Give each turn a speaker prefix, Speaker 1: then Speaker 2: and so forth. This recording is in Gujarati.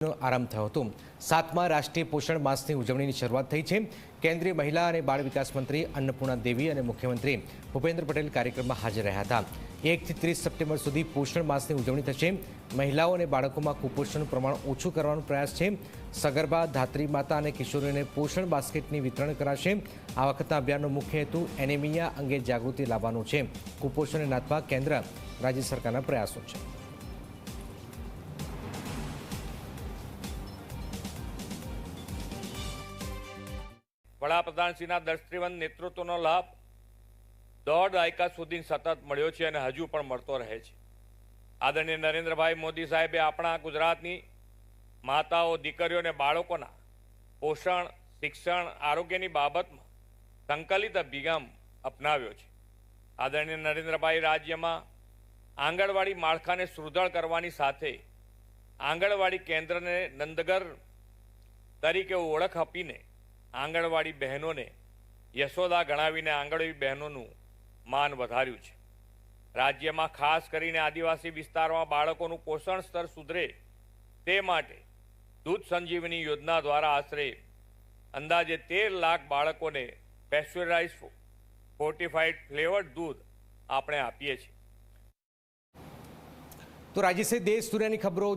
Speaker 1: આરંભ થયો હતો સાતમા રાષ્ટ્રીય પોષણ માસની ઉજવણીની શરૂઆત થઈ છે. કેન્દ્રીય મહિલા અને બાળ વિકાસ મંત્રી અન્નપૂર્ણા દેવી અને મુખ્યમંત્રી ભૂપેન્દ્ર પટેલ કાર્યક્રમમાં હાજર રહ્યા હતા. એકથી ત્રીસ સપ્ટેમ્બર સુધી પોષણ માસની ઉજવણી થશે. મહિલાઓ અને બાળકોમાં કુપોષણનું પ્રમાણ ઓછું કરવાનો પ્રયાસ છે. સગર્ભા, ધાત્રી માતા અને કિશોરીઓને પોષણ બાસ્કેટની વિતરણ કરાશે. આ વખતના અભિયાનનો મુખ્ય હેતુ એનેમિયા અંગે જાગૃતિ લાવવાનો છે. કુપોષણને નાથવા કેન્દ્ર રાજ્ય સરકારના પ્રયાસો છે.
Speaker 2: વડાપ્રધાનશ્રીના દ્રષ્ટિવંત નેતૃત્વનો લાભ દોઢ દાયકા સુધી સતત મળ્યો છે અને હજુ પણ મળતો રહે છે. આદરણીય નરેન્દ્રભાઈ મોદી સાહેબે આપણા ગુજરાતની માતાઓ, દીકરીઓ અને બાળકોના પોષણ, શિક્ષણ, આરોગ્યની બાબતમાં સંકલિત અભિગમ અપનાવ્યો છે. આદરણીય નરેન્દ્રભાઈ, રાજ્યમાં આંગણવાડી માળખાને સુદૃઢ કરવાની સાથે આંગણવાડી કેન્દ્રને નંદગર તરીકે ઓળખ આપીને આંગણવાડી બહેનોને યશોદા ગણાવીને આંગણવાડી બહેનોનું માન વધાર્યું છે. રાજ્યમાં ખાસ કરીને આદિવાસી વિસ્તારમાં બાળકોનું પોષણ સ્તર સુધરે તે માટે દૂધ સંજીવની યોજના દ્વારા આશરે અંદાજે તેર લાખ બાળકોને પેસ્ચ્યુરાઇઝ ફોર્ટિફાઈડ ફ્લેવર્ડ દૂધ આપણે આપીએ છીએ.
Speaker 1: તો રાજ્ય દેશ દુનિયાની ખબરો